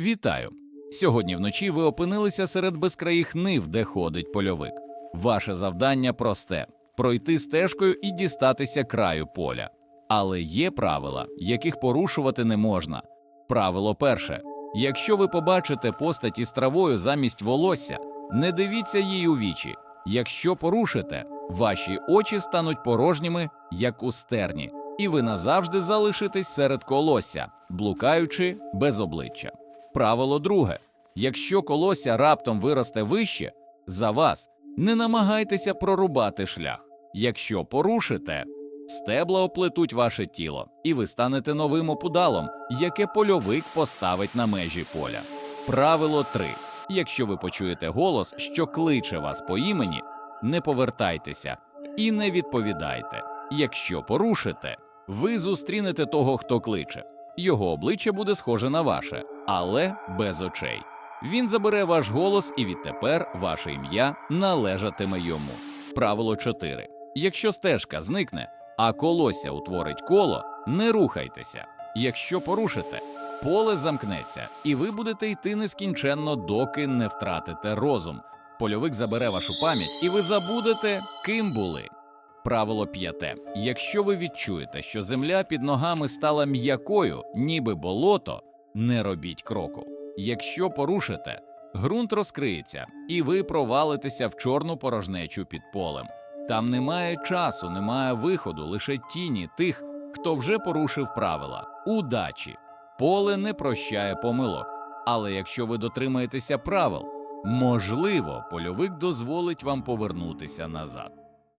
Вітаю! Сьогодні вночі ви опинилися серед безкраїх нив, де ходить польовик. Ваше завдання просте пройти стежкою і дістатися краю поля. Але є правила, яких порушувати не можна. Правило перше: якщо ви побачите постать із травою замість волосся, не дивіться їй у вічі. Якщо порушите, ваші очі стануть порожніми, як у стерні, і ви назавжди залишитесь серед колосся, блукаючи без обличчя. Правило друге: якщо колосся раптом виросте вище за вас, не намагайтеся прорубати шлях. Якщо порушите, стебла оплетуть ваше тіло, і ви станете новим опудалом, яке польовик поставить на межі поля. Правило 3. Якщо ви почуєте голос, що кличе вас по імені, не повертайтеся і не відповідайте. Якщо порушите, ви зустрінете того, хто кличе. Його обличчя буде схоже на ваше, але без очей. Він забере ваш голос, і відтепер ваше ім'я належатиме йому. Правило 4. Якщо стежка зникне, а колося утворить коло, не рухайтеся. Якщо порушите, поле замкнеться, і ви будете йти нескінченно, доки не втратите розум. Польовик забере вашу пам'ять, і ви забудете, ким були. Правило п'яте: якщо ви відчуєте, що земля під ногами стала м'якою, ніби болото, не робіть кроку. Якщо порушите, ґрунт розкриється, і ви провалитеся в чорну порожнечу під полем. Там немає часу, немає виходу, лише тіні тих, хто вже порушив правила. Удачі! Поле не прощає помилок. Але якщо ви дотримаєтеся правил, можливо, польовик дозволить вам повернутися назад.